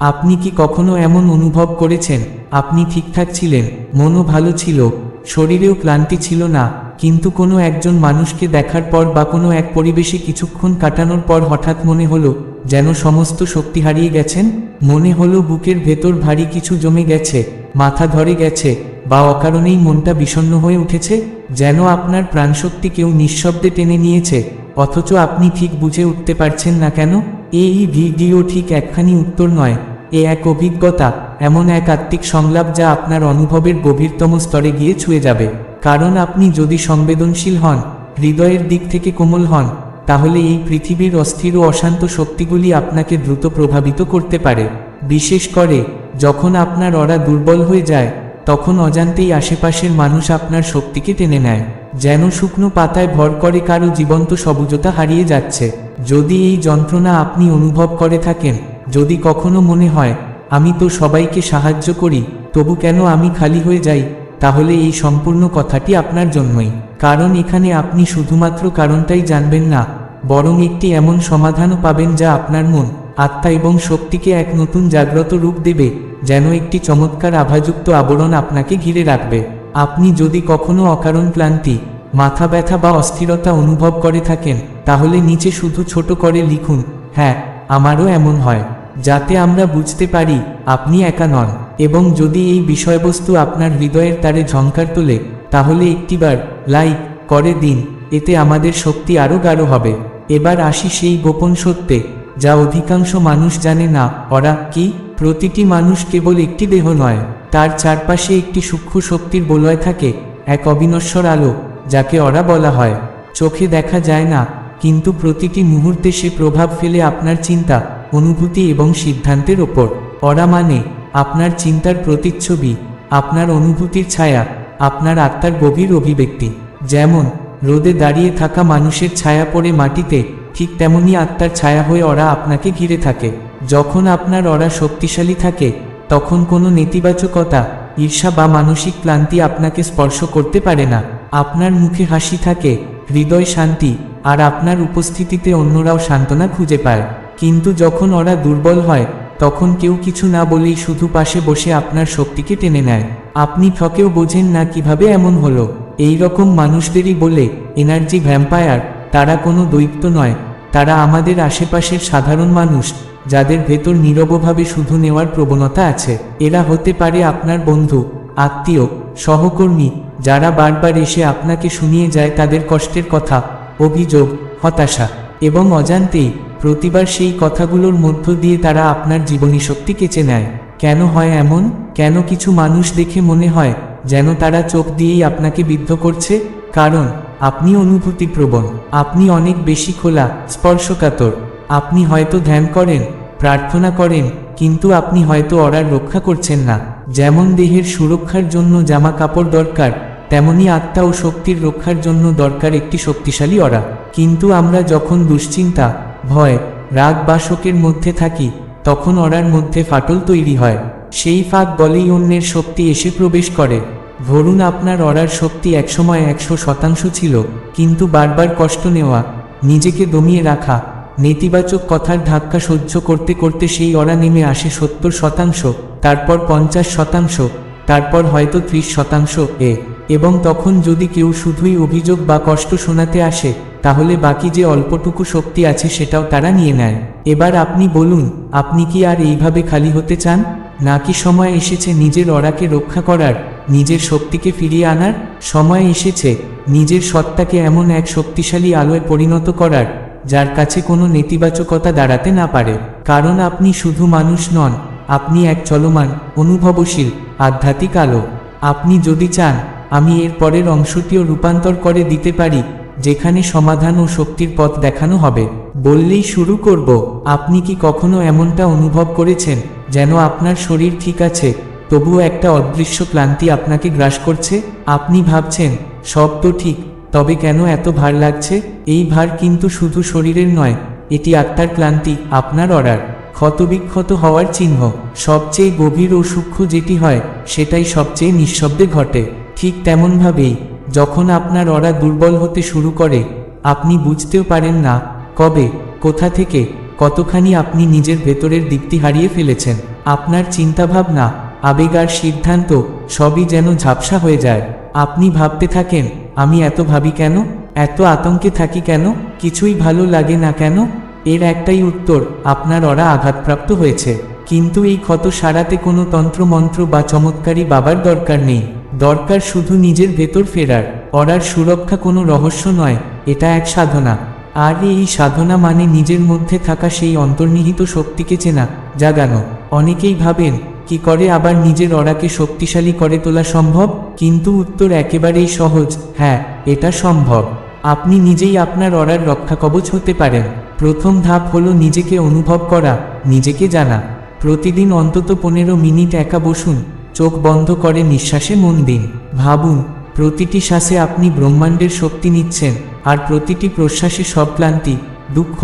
আপনি কি কখনো এমন অনুভব করেছেন? আপনি ঠিকঠাক ছিলেন, মনও ভালো ছিল, শরীরেও ক্লান্তি ছিল না, কিন্তু কোনো একজন মানুষকে দেখার পর বা কোনো এক পরিবেশে কিছুক্ষণ কাটানোর পর হঠাৎ মনে হলো, যেন সমস্ত শক্তি হারিয়ে গেছেন? মনে হলো বুকের ভেতর ভারী কিছু জমে গেছে, মাথা ধরে গেছে, বা অকারণেই মনটা বিষণ্ণ হয়ে উঠেছে, যেন আপনার প্রাণশক্তি কেউ নিঃশব্দে টেনে নিয়েছে, অথচ আপনি ঠিক বুঝে উঠতে পারছেন না কেন? এই ভিডিও ঠিক একখানি উত্তর নয়। এ এক অভিজ্ঞতা, এমন এক আত্মিক সংলাপ যা আপনার অনুভবের গভীরতম স্তরে গিয়ে ছুঁয়ে যাবে। কারণ আপনি যদি সংবেদনশীল হন, হৃদয়ের দিক থেকে কোমল হন, তাহলে এই পৃথিবীর অস্থির ও অশান্ত শক্তিগুলি আপনাকে দ্রুত প্রভাবিত করতে পারে। বিশেষ করে, যখন আপনার অরা দুর্বল হয়ে যায়, তখন অজান্তেই আশেপাশের মানুষ আপনার শক্তিকে টেনে নেয়, যেন শুকনো পাতায় ভর করে কারও জীবন্ত সবুজতা হারিয়ে যাচ্ছে। যদি এই যন্ত্রণা আপনি অনুভব করে থাকেন যদি কখনো মনে হয়, আমি তো সবাইকে সাহায্য করি, তবু কেন আমি খালি হয়ে যাই? তাহলে এই সম্পূর্ণ কথাটি আপনার জন্যই। কারণ এখানে আপনি শুধুমাত্র কারণটাই জানবেন না, বরং একটি এমন সমাধানও পাবেন যা আপনার মন, আত্মা এবং শক্তিকে এক নতুন জাগ্রত রূপ দেবে, যেন একটি চমৎকার আভাযুক্ত আবরণ আপনাকে ঘিরে রাখবে। আপনি যদি কখনো অকারণ ক্লান্তি, মাথা ব্যথা বা অস্থিরতা অনুভব করে থাকেন, তাহলে নিচে শুধু ছোট করে লিখুন হ্যাঁ আমারও এমন হয়। যাতে আমরা বুঝতে পারি আপনি একা নন এবং যদি এই বিষয়বস্তু আপনার হৃদয়ের তারে ঝঙ্কার তোলে, তাহলে একটিবার লাইক করে দিন, এতে আমাদের শক্তি আরও গাঢ় হবে। এবার আসি সেই গোপন সত্যে, যা অধিকাংশ মানুষ জানে না, ওরা কি? প্রতিটি মানুষ কেবল একটি দেহ নয়, তার চারপাশে একটি সূক্ষ্ম শক্তির বলয় থাকে, এক অবিনশ্বর আলো, যাকে ওরা বলা হয়। চোখে দেখা যায় না, কিন্তু প্রতিটি মুহূর্তে সে প্রভাব ফেলে আপনার চিন্তা অনুভূতি এবং সিদ্ধান্তের ওপর। ওরা মানে আপনার চিন্তার প্রতিচ্ছবি, আপনার অনুভূতির ছায়া, আপনার আত্মার গভীর অভিব্যক্তি। যেমন, রোদে দাঁড়িয়ে থাকা মানুষের ছায়া পড়ে মাটিতে, ঠিক তেমনি আত্মার ছায়া হয়ে ওরা আপনাকে ঘিরে থাকে। যখন আপনার ওরা শক্তিশালী থাকে, তখন কোনো নেতিবাচকতা, ঈর্ষা বা মানসিক ক্লান্তি আপনাকে স্পর্শ করতে পারে না। আপনার মুখে হাসি থাকে, হৃদয় শান্তি, আর আপনার উপস্থিতিতে অন্যরাও সান্ত্বনা খুঁজে পায়। কিন্তু যখন ওরা দুর্বল হয়, তখন কেউ কিছু না বলেই শুধু পাশে বসে আপনার শক্তিকে টেনে নেয়। আপনি ঠকেও বোঝেন না কীভাবে এমন হলো। এই রকম মানুষদেরই বলে, এনার্জি ভ্যাম্পায়ার, তারা কোনো দৈত্য নয়। তারা আমাদের আশেপাশের সাধারণ মানুষ, যাদের ভেতর নীরবভাবে শুধু নেওয়ার প্রবণতা আছে। এরা হতে পারে আপনার বন্ধু, আত্মীয়, সহকর্মী, যারা বারবার এসে আপনাকে শুনিয়ে যায় তাদের কষ্টের কথা, অভিযোগ, হতাশা এবং অজান্তেই প্রতিবার সেই কথাগুলোর মধ্য দিয়ে তারা আপনার জীবনী শক্তি কেচে নেয়। কেন হয় এমন? কেন কিছু মানুষ দেখে মনে হয় যেন তারা চোখ দিয়েই আপনাকে বিদ্ধ করছে? কারণ, আপনি অনুভূতিপ্রবণ, আপনি অনেক বেশি খোলা, স্পর্শকাতর। আপনি হয়তো ধ্যান করেন, প্রার্থনা করেন, কিন্তু আপনি হয়তো অরার রক্ষা করছেন না। যেমন দেহের সুরক্ষার জন্য জামা কাপড় দরকার, তেমনি আত্মা ও শক্তির রক্ষার জন্য দরকার একটি শক্তিশালী অরা। কিন্তু আমরা যখন দুশ্চিন্তা ভয়, রাগ বা শোকের মধ্যে থাকি, তখন অরার মধ্যে ফাটল তৈরি হয়। সেই ফাঁক বলেই অন্যের শক্তি এসে প্রবেশ করে। ধরুন আপনার অরার শক্তি একসময় একশো শতাংশ ছিল, কিন্তু বারবার কষ্ট নেওয়া, নিজেকে দমিয়ে রাখা, নেতিবাচক কথার ধাক্কা সহ্য করতে করতে সেই অরা নেমে আসে সত্তর শতাংশ, তারপর পঞ্চাশ শতাংশ, তারপর হয়তো ত্রিশ শতাংশ এ, এবং তখন যদি কেউ শুধুই অভিযোগ বা কষ্ট শোনাতে আসে তাহলে বাকি যে অল্পটুকু শক্তি আছে সেটাও তারা নিয়ে নেয়। এবার আপনি বলুন, আপনি কি আর এইভাবে খালি হতে চান? নাকি সময় এসেছে নিজের অরাকে রক্ষা করার, নিজের শক্তিকে ফিরিয়ে আনার? সময় এসেছে নিজের সত্তাকে এমন এক শক্তিশালী আলোয় পরিণত করার, যার কাছে কোনো নেতিবাচকতা দাঁড়াতে না পারে। কারণ আপনি শুধু মানুষ নন, আপনি এক চলমান, অনুভবশীল, আধ্যাত্মিক আলো। আপনি যদি চান, আমি এর পরের অংশটিও রূপান্তর করে দিতে পারি যেখানে সমাধান ও শক্তির পথ দেখানো হবে। বললেই শুরু করব, আপনি কি কখনো এমনটা অনুভব করেছেন, যেন আপনার শরীর ঠিক আছে, তবুও একটা অদৃশ্য ক্লান্তি আপনাকে গ্রাস করছে? আপনি ভাবছেন, সব তো ঠিক, তবে কেন এত ভার লাগছে? এই ভার কিন্তু শুধু শরীরের নয়, এটি আত্মার ক্লান্তি, আপনার অর্ডার ক্ষতবিক্ষত হওয়ার চিহ্ন। সবচেয়ে গভীর ও সূক্ষ্ম যেটি হয়, সেটাই সবচেয়ে নিঃশব্দে ঘটে। ঠিক তেমনভাবেই যখন আপনার অরা দুর্বল হতে শুরু করে, আপনি বুঝতেও পারেন না, কবে, কোথা থেকে, কতখানি আপনি নিজের ভেতরের দিকটি হারিয়ে ফেলেছেন। আপনার চিন্তাভাবনা, আবেগ আর সিদ্ধান্ত সবই যেন ঝাপসা হয়ে যায়। আপনি ভাবতে থাকেন, আমি এত ভাবি কেন? এত আতঙ্কে থাকি কেন? কিছুই ভালো লাগে না কেন? এর একটাই উত্তর, আপনার ওরা আঘাতপ্রাপ্ত হয়েছে। কিন্তু এই ক্ষত সারাতে কোনো তন্ত্রমন্ত্র বা চমৎকারী বাবার দরকার নেই। দরকার শুধু নিজের ভেতর ফেরার অরার সুরক্ষা কোনো রহস্য নয়, এটা এক সাধনা। আর এই সাধনা মানে নিজের মধ্যে থাকা সেই অন্তর্নিহিত শক্তিকে চেনা, জাগানো। অনেকেই ভাবেন, কি করে আবার নিজের অরাকে শক্তিশালী করে তোলা সম্ভব? কিন্তু উত্তর একেবারেই সহজ হ্যাঁ এটা সম্ভব। আপনি নিজেই আপনার অরার রক্ষা কবচ হতে পারেন। প্রথম ধাপ হলো নিজেকে অনুভব করা, নিজেকে জানা। প্রতিদিন অন্তত পনেরো মিনিট একা বসুন চোখ বন্ধ করে নিঃশ্বাসে মন দিন ভাবুন, প্রতিটি শ্বাসে আপনি ব্রহ্মাণ্ডের শক্তি নিচ্ছেন, আর প্রতিটি প্রশ্বাসে সব ক্লান্তি দুঃখ,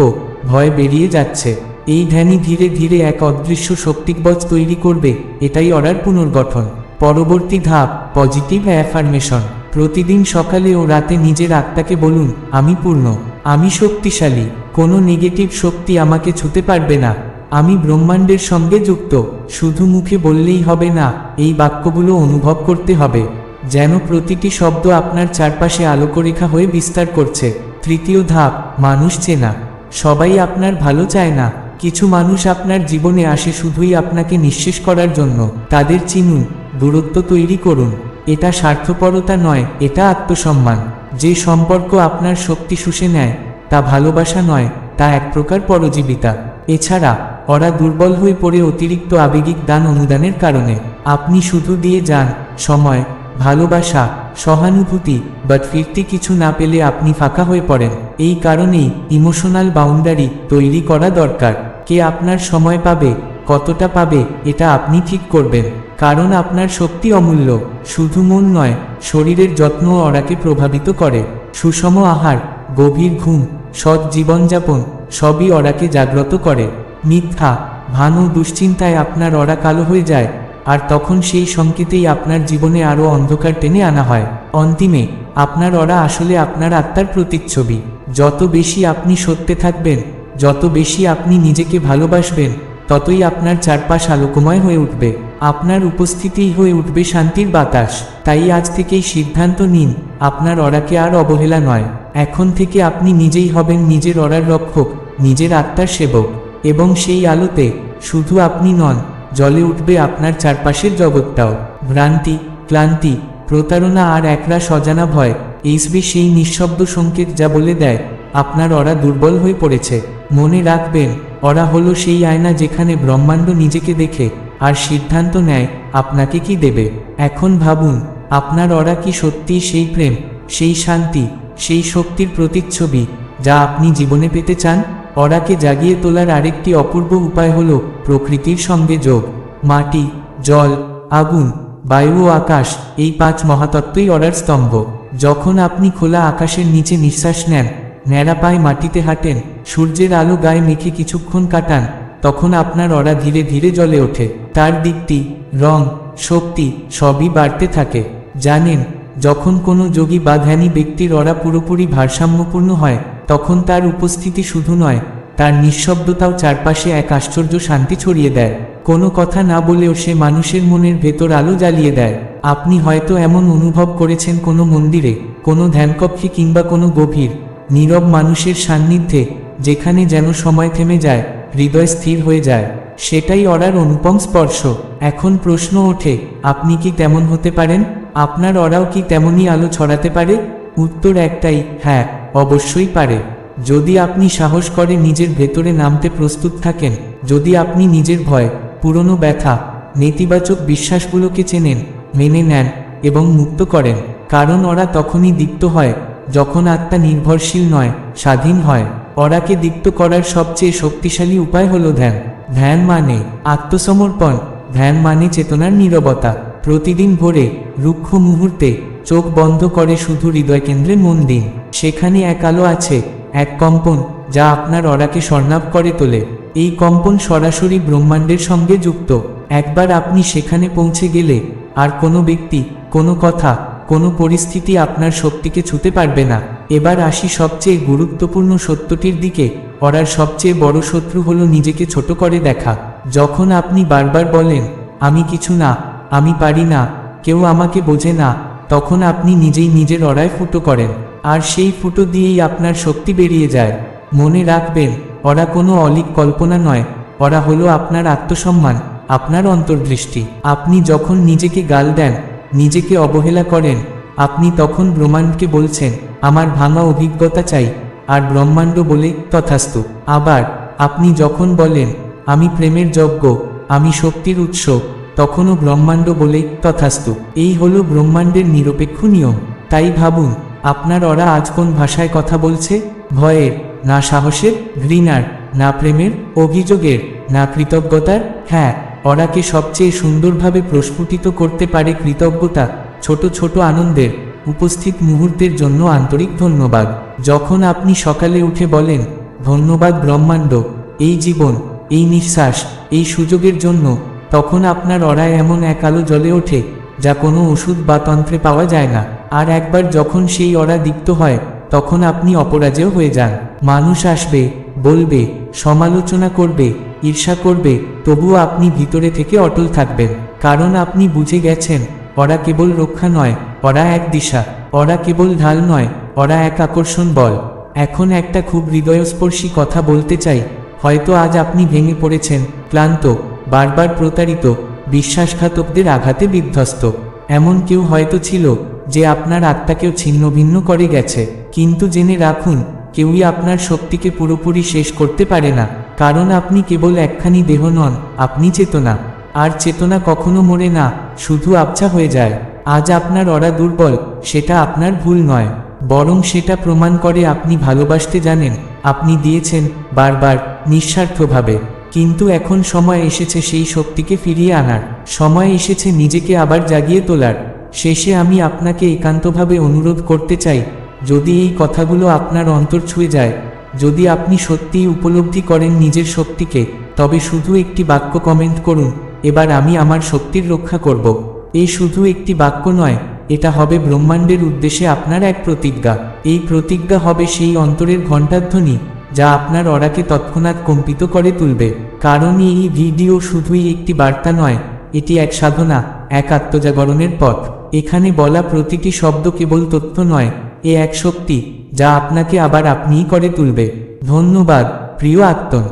ভয় বেরিয়ে যাচ্ছে। এই ধ্যানই ধীরে ধীরে এক অদৃশ্য শক্তিকবচ তৈরি করবে, এটাই অর্ডার পুনর্গঠন। পরবর্তী ধাপ, পজিটিভ অ্যাফার্মেশন। প্রতিদিন সকালে ও রাতে নিজের আত্মাকে বলুন, আমি পূর্ণ, আমি শক্তিশালী, কোনো নেগেটিভ শক্তি আমাকে ছুতে পারবে না। আমি ব্রহ্মাণ্ডের সঙ্গে যুক্ত, শুধু মুখে বললেই হবে না, এই বাক্যগুলো অনুভব করতে হবে। যেন প্রতিটি শব্দ আপনার চারপাশে আলোকরেখা হয়ে বিস্তার করছে। তৃতীয় ধাপ, মানুষ চেনা। সবাই আপনার ভালো চায় না। কিছু মানুষ আপনার জীবনে আসে শুধুই আপনাকে নিঃশেষ করার জন্য। তাদের চিনুন, দূরত্ব তৈরি করুন। এটা স্বার্থপরতা নয়, এটা আত্মসম্মান। যে সম্পর্ক আপনার শক্তি শুষে নেয়, তা ভালোবাসা নয়, তা এক প্রকার পরজীবিতা। এছাড়া ওরা দুর্বল হয়ে পড়ে অতিরিক্ত আবেগিক দান অনুদানের কারণে। আপনি শুধু দিয়ে যান, সময়, ভালোবাসা, সহানুভূতি বাট ফিরতি কিছু না পেলে আপনি ফাঁকা হয়ে পড়েন। এই কারণেই ইমোশনাল বাউন্ডারি তৈরি করা দরকার। কে আপনার সময় পাবে, কতটা পাবে, এটা আপনি ঠিক করবেন। কারণ আপনার শক্তি অমূল্য, শুধু মন নয়, শরীরের যত্ন ওরাকে প্রভাবিত করে। সুষম আহার, গভীর ঘুম, সৎ জীবনযাপন, সবই ওরাকে জাগ্রত করে। মিথ্যা, ভান দুশ্চিন্তায় আপনার অরা কালো হয়ে যায়, আর তখন সেই সংকেতেই আপনার জীবনে আরও অন্ধকার টেনে আনা হয়। অন্তিমে, আপনার অরা আসলে আপনার আত্মার প্রতিচ্ছবি। যত বেশি আপনি সত্যে থাকবেন, যত বেশি আপনি নিজেকে ভালোবাসবেন, ততই আপনার চারপাশ আলোকময় হয়ে উঠবে। আপনার উপস্থিতিই হয়ে উঠবে শান্তির বাতাস। তাই আজ থেকেই সিদ্ধান্ত নিন, আপনার অরাকে আর অবহেলা নয়। এখন থেকে আপনি নিজেই হবেন নিজের অরার রক্ষক, নিজের আত্মার সেবক। এবং সেই আলোতে শুধু আপনি নন জলে উঠবে আপনার চারপাশের জগৎটাও। ভ্রান্তি, ক্লান্তি, প্রতারণা আর একরা সজানা ভয়, এইসবি সেই নিঃশব্দ সংকেত যা বলে দেয়, আপনার অরা দুর্বল হয়ে পড়েছে। মনে রাখবেন, অরা হলো সেই আয়না যেখানে ব্রহ্মাণ্ড নিজেকে দেখে, আর সিদ্ধান্ত নেয়, আপনাকে কি দেবে। এখন ভাবুন, আপনার অরা কি সত্যিই সেই প্রেম, সেই শান্তি, সেই শক্তির প্রতিচ্ছবি, যা আপনি জীবনে পেতে চান? অরাকে জাগিয়ে তোলার আরেকটি অপূর্ব উপায় হল প্রকৃতির সঙ্গে যোগ। মাটি, জল, আগুন, বায়ু ও আকাশ এই পাঁচ মহাতত্ত্বই অরার স্তম্ভ। যখন আপনি খোলা আকাশের নিচে নিঃশ্বাস নেন, ন্যাড়া পায়ে মাটিতে হাঁটেন, সূর্যের আলো গায়ে মেখে কিছুক্ষণ কাটান, তখন আপনার অরা ধীরে ধীরে জ্বলে ওঠে। তার দিকটি, রং, শক্তি সবই বাড়তে থাকে। জানেন, যখন কোনো যোগী বা ধ্যানী ব্যক্তির অরা পুরোপুরি ভারসাম্যপূর্ণ হয় তখন তার উপস্থিতি শুধু নয়, তার নিঃশব্দতাও চারপাশে এক আশ্চর্য শান্তি ছড়িয়ে দেয়। কোনো কথা না বলেও সে মানুষের মনের ভেতর আলো জ্বালিয়ে দেয়। আপনি হয়তো এমন অনুভব করেছেন কোনো মন্দিরে, কোনো ধ্যানকক্ষে কিংবা কোনো গভীর, নীরব মানুষের সান্নিধ্যে, যেখানে যেন সময় থেমে যায়, হৃদয় স্থির হয়ে যায়। সেটাই অরার অনুপম স্পর্শ। এখন প্রশ্ন ওঠে, আপনি কি তেমন হতে পারেন? আপনার অরাও কি তেমনই আলো ছড়াতে পারে? উত্তর একটাই হ্যাঁ। অবশ্যই পারে। যদি আপনি সাহস করে নিজের ভেতরে নামতে প্রস্তুত থাকেন, যদি আপনি নিজের ভয়, পুরনো ব্যথা, নেতিবাচক বিশ্বাসগুলোকে চেনেন, মেনে নেন এবং মুক্ত করেন, কারণ ওরা তখনই দীপ্ত হয়, যখন আত্মা নির্ভরশীল নয়, স্বাধীন হয়। অরাকে দীপ্ত করার সবচেয়ে শক্তিশালী উপায় হলো ধ্যান। ধ্যান মানে আত্মসমর্পণ। ধ্যান মানে চেতনার নীরবতা। প্রতিদিন ভোরে রুক্ষ মুহূর্তে চোখ বন্ধ করে শুধু হৃদয়কেন্দ্রে মন দিন সেখানে এক আলো আছে, এক কম্পন, যা আপনার অরাকে স্বর্ণাপ করে তোলে। এই কম্পন সরাসরি ব্রহ্মাণ্ডের সঙ্গে যুক্ত। একবার আপনি সেখানে পৌঁছে গেলে, আর কোনো ব্যক্তি, কোনো কথা, কোনো পরিস্থিতি আপনার শক্তিকে ছুতে পারবে না। এবার আসি সবচেয়ে গুরুত্বপূর্ণ সত্যটির দিকে। ওরার সবচেয়ে বড় শত্রু হলো নিজেকে ছোট করে দেখা। যখন আপনি বারবার বলেন, আমি কিছু না, আমি পারি না, কেউ আমাকে বোঝে না তখন আপনি নিজেই নিজের অড়ায় ফুটো করেন, আর সেই ফুটো দিয়েই আপনার শক্তি বেরিয়ে যায়। মনে রাখবেন, ওরা কোনো অলিক কল্পনা নয়, ওরা হলো আপনার আত্মসম্মান, আপনার অন্তর্দৃষ্টি। আপনি যখন নিজেকে গাল দেন, নিজেকে অবহেলা করেন, আপনি তখন ব্রহ্মাণ্ডকে বলছেন, আমার ভাঙা অভিজ্ঞতা চাই। আর ব্রহ্মাণ্ড বলে, তথাস্তু। আবার, আপনি যখন বলেন, আমি প্রেমের যজ্ঞ আমি শক্তির উৎস। তখনও ব্রহ্মাণ্ড বলে তথাস্তু। এই হলো ব্রহ্মাণ্ডের নিরপেক্ষ নিয়ম। তাই ভাবুন, আপনার ওরা আজ কোন ভাষায় কথা বলছে? ভয়ের, না সাহসের, ঘৃণার, না প্রেমের, অভিযোগের, না কৃতজ্ঞতার? হ্যাঁ ওরাকে সবচেয়ে সুন্দরভাবে প্রস্ফুটিত করতে পারে কৃতজ্ঞতা, ছোট ছোট আনন্দের, উপস্থিত মুহূর্তের জন্য আন্তরিক ধন্যবাদ। যখন আপনি সকালে উঠে বলেন, ধন্যবাদ ব্রহ্মাণ্ড, এই জীবন, এই নিঃশ্বাস, এই সুযোগের জন্য। তখন আপনার অরায় এমন এক আলো জ্বলে ওঠে, যা কোনো ওষুধ বা তন্ত্রে পাওয়া যায় না। আর একবার যখন সেই অরা দীপ্ত হয়, তখন আপনি অপরাজেয় হয়ে যান। মানুষ আসবে, বলবে, সমালোচনা করবে, ঈর্ষা করবে, তবুও আপনি ভিতরে থেকে অটল থাকবেন। কারণ আপনি বুঝে গেছেন ওরা কেবল রক্ষা নয় ওরা এক দিশা। ওরা কেবল ঢাল নয় ওরা এক আকর্ষণ বল। এখন একটা খুব হৃদয়স্পর্শী কথা বলতে চাই, হয়তো আজ আপনি ভেঙে পড়েছেন, ক্লান্ত বারবার প্রতারিত, বিশ্বাসঘাতকদের আঘাতে বিধ্বস্ত। এমন কেউ হয়তো ছিল যে আপনার আত্মাকেও ছিন্ন ভিন্ন করে গেছে। কিন্তু জেনে রাখুন, কেউই আপনার শক্তিকে পুরোপুরি শেষ করতে পারে না। কারণ আপনি কেবল একখানি দেহ নন, আপনি চেতনা। আর চেতনা কখনো মরে না, শুধু আবছা হয়ে যায়। আজ আপনার অরা দুর্বল, সেটা আপনার ভুল নয়। বরং সেটা প্রমাণ করে আপনি ভালোবাসতে জানেন। আপনি দিয়েছেন বারবার, নিঃস্বার্থভাবে। কিন্তু এখন সময় এসেছে সেই শক্তিকে ফিরিয়ে আনার। সময় এসেছে নিজেকে আবার জাগিয়ে তোলার। শেষে আমি আপনাকে একান্তভাবে অনুরোধ করতে চাই, যদি এই কথাগুলো আপনার অন্তর ছুঁয়ে যায়, যদি আপনি সত্যিই উপলব্ধি করেন নিজের শক্তিকে, তবে শুধু একটি বাক্য কমেন্ট করুন, এবার আমি আমার শক্তির রক্ষা করব। এ শুধু একটি বাক্য নয়, এটা হবে ব্রহ্মাণ্ডের উদ্দেশ্যে আপনার এক প্রতিজ্ঞা। এই প্রতিজ্ঞা হবে সেই অন্তরের ঘণ্টাধ্বনি যা আপনার অরাকে তৎক্ষণাৎ কম্পিত করে তুলবে। কারণ এই ভিডিও শুধুই একটি বার্তা নয়, এটি এক সাধনা, এক আত্মজাগরণের পথ। এখানে বলা প্রতিটি শব্দ কেবল তথ্য নয়, এ এক শক্তি, যা আপনাকে আবার আপনিই করে তুলবে। ধন্যবাদ, প্রিয় আত্মন।